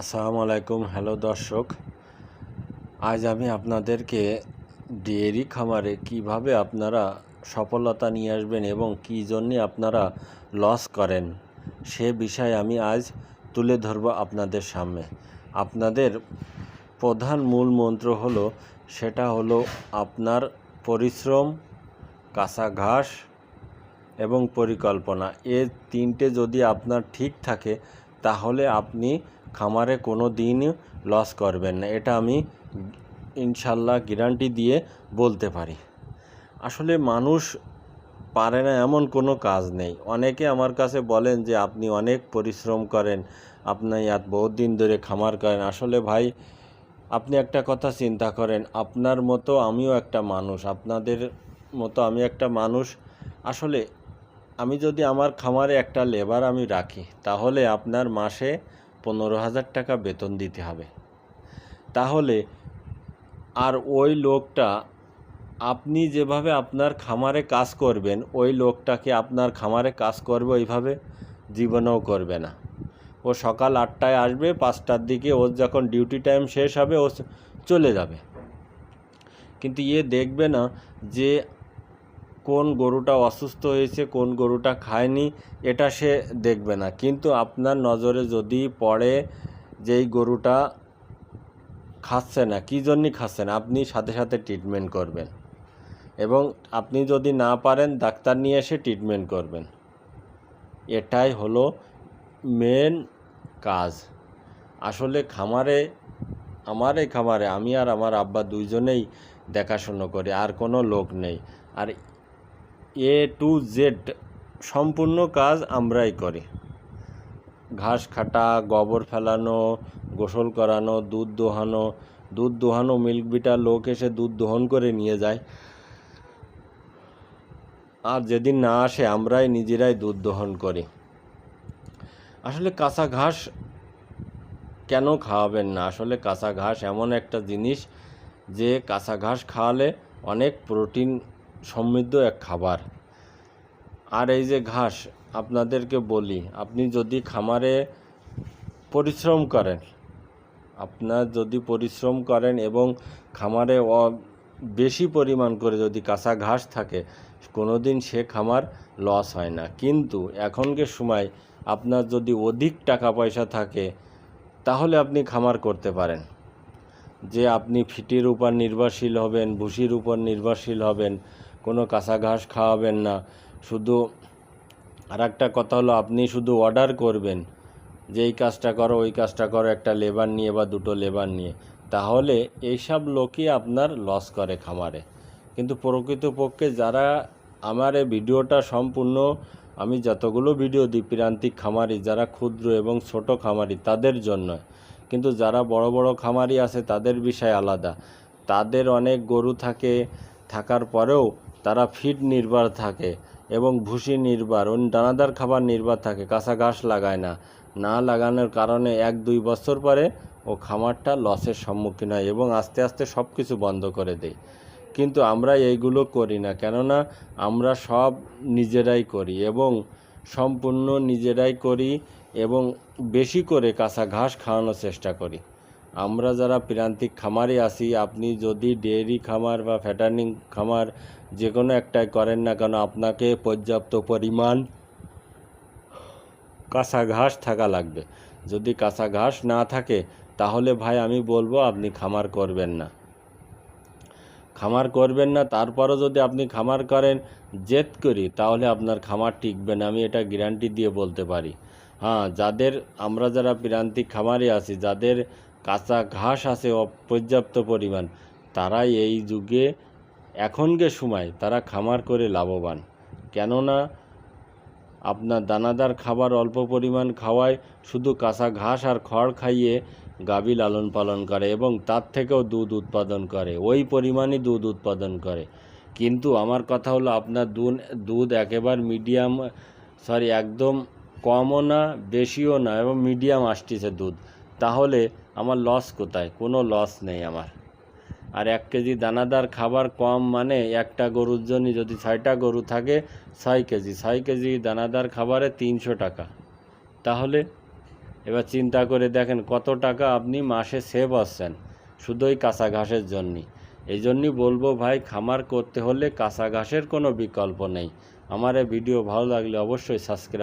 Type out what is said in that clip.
আসসালামু আলাইকুম। হ্যালো দর্শক, আজ আমি আপনাদেরকে ডেয়ারি খামারে কীভাবে আপনারা সফলতা নিয়ে আসবেন এবং কী জন্যে আপনারা লস করেন, সে বিষয়ে আমি আজ তুলে ধরব আপনাদের সামনে। আপনাদের প্রধান মূল মন্ত্র হলো, সেটা হলো আপনার পরিশ্রম কাঁচা ঘাস এবং পরিকল্পনা। এ তিনটে যদি আপনার ঠিক থাকে তাহলে আপনি খামারে কোনো দিন লস করবেন না। এটা আমি ইনশাল্লাহ গ্যারান্টি দিয়ে বলতে পারি। আসলে মানুষ পারে না এমন কোনো কাজ নেই। অনেকে আমার কাছে বলেন যে, আপনি অনেক পরিশ্রম করেন, আপনি এত বহুত দিন ধরে খামার করেন। আসলে ভাই, আপনি একটা কথা চিন্তা করেন, আপনার মতো আমিও একটা মানুষ, আপনাদের মতো আমি একটা মানুষ। আসলে আমি যদি আমার খামারে একটা লেবার আমি রাখি, তাহলে আপনার মাসে পনেরো হাজার টাকা বেতন দিতে হবে। তাহলে আর ওই লোকটা, আপনি যেভাবে আপনার খামারে কাজ করবেন, ওই লোকটাকে আপনার খামারে কাজ করবে ওইভাবে? জীবনেও করবে না। ও সকাল আটটায় আসবে, পাঁচটার দিকে ওর যখন ডিউটি টাইম শেষ হবে, ও চলে যাবে। কিন্তু ইয়ে দেখবে না যে কোন গরুটা অসুস্থ হয়েছে, কোন গরুটা খায়নি, এটা সে দেখবে না। কিন্তু আপনার নজরে যদি পড়ে যেই গরুটা খাচ্ছে না, কী জন্যই খাচ্ছে না, আপনি সাথে সাথে ট্রিটমেন্ট করবেন। এবং আপনি যদি না পারেন, ডাক্তার নিয়ে এসে ট্রিটমেন্ট করবেন। এটাই হলো মেন কাজ। আসলে খামারে আমার এই খামারে, আমি আর আমার আব্বা দুইজনেই দেখাশুনো করি, আর কোনো লোক নেই। আর এ টু জেড সম্পূর্ণ কাজ আমরাই করি। ঘাস কাটা গোবর ফেলানো, গোসল করানো, দুধ দোহানো দুধ দোহানো মিল্ক বিটার লোক এসে দুধ দোহন করে নিয়ে যায়। আর যেদিন না আসে আমরাই নিজেরাই দুধ দোহন করি। আসলে কাঁচা ঘাস কেন খাওয়াবেন না? আসলে কাঁচা ঘাস এমন একটা জিনিস যে কাঁচা ঘাস খাওয়ালে অনেক প্রোটিন সমৃদ্ধ এক খাবার। আর এই যে ঘাস, আপনাদেরকে বলি, আপনি যদি খামারে পরিশ্রম করেন, আপনার যদি পরিশ্রম করেন এবং খামারে বেশি পরিমাণ করে যদি কাঁচা ঘাস থাকে কোনো দিন সে খামার লস হয় না। কিন্তু এখনকার সময় আপনার যদি অধিক টাকা পয়সা থাকে, তাহলে আপনি খামার করতে পারেন। যে আপনি ফিটির উপর নির্ভরশীল হবেন ভুসির উপর নির্ভরশীল হবেন কোনো কাঁচা ঘাস খাওয়াবেন না। শুধু আর একটা কথা হলো, আপনি শুধু অর্ডার করবেন যে এই কাজটা করো, ওই কাজটা করো, একটা লেবার নিয়ে বা দুটো লেবার নিয়ে। তাহলে এইসব লোকই আপনার লস করে খামারে। কিন্তু প্রকৃতপক্ষে যারা আমার এই ভিডিওটা সম্পূর্ণ, আমি যতগুলো ভিডিও দিই, প্রান্তিক খামারি, যারা ক্ষুদ্র এবং ছোট খামারি, তাদের জন্য। কিন্তু যারা বড় বড় খামারি আছে, তাদের বিষয় আলাদা। তাদের অনেক গরু থাকে, থাকার পরেও তারা ফিড নির্ভর থাকে এবং ভুসি নির্ভর ও দানাদার খাবার নির্ভর থাকে, কাঁচা ঘাস লাগায় না। না লাগানোর কারণে এক দুই বছর পরে ও খামারটা লসের সম্মুখীন হয় এবং আস্তে আস্তে সব কিছু বন্ধ করে দেয়। কিন্তু আমরা এইগুলো করি না, কেননা আমরা সব নিজেরাই করি এবং সম্পূর্ণ নিজেরাই করি এবং বেশি করে কাঁচা ঘাস খাওয়ানোর চেষ্টা করি। আমরা যারা প্রান্তিক খামারে আছি, আপনি যদি ডেয়ারি খামার বা ফ্যাটার্নিং খামার যে কোনো একটাই করেন না কেন, আপনাকে পর্যাপ্ত পরিমাণ কাঁচা ঘাস থাকা লাগবে। যদি কাঁচা ঘাস না থাকে, তাহলে ভাই আমি বলব আপনি খামার করবেন না। খামার করবেন না, তারপরও যদি আপনি খামার করেন জেদ করি, তাহলে আপনার খামার টিকবে না। আমি এটা গ্যারান্টি দিয়ে বলতে পারি। হ্যাঁ যাদের, আমরা যারা প্রান্তিক খামারে আছি, যাদের কাঁচা ঘাস আছে অপর্যাপ্ত পরিমাণ, তারাই এই যুগে এখনকার সময় তারা খামার করে লাভবান। কেননা আপনার দানাদার খাবার অল্প পরিমাণ খাওয়ায় শুধু কাঁচা ঘাস আর খড় খাইয়ে গাভী লালন পালন করে এবং তার থেকেও দুধ উৎপাদন করে। ওই পরিমাণই দুধ উৎপাদন করে। কিন্তু আমার কথা হলো আপনার দুধ একেবারে মিডিয়াম, সরি, একদম কমও না, বেশিও না এবং মিডিয়াম আসতেছে দুধ। তাহলে আমার লস কোথায়? কোনো লস নেই আমার। আর এক কেজি দানাদার খাবার কম মানে একটা গরুর জন্য যদি ছয়টা গরু থাকে, ছয় কেজি। ছয় কেজি দানাদার খাবারে তিনশো টাকা। তাহলে এবার চিন্তা করে দেখেন কত টাকা আপনি মাসে সেভ হচ্ছেন শুধুই কাঁচা ঘাসের জন্যই। এই জন্যই বলব ভাই, খামার করতে হলে কাঁচা ঘাসের কোনো বিকল্প নেই। আমার ভিডিও ভালো লাগলে অবশ্যই সাবস্ক্রাইব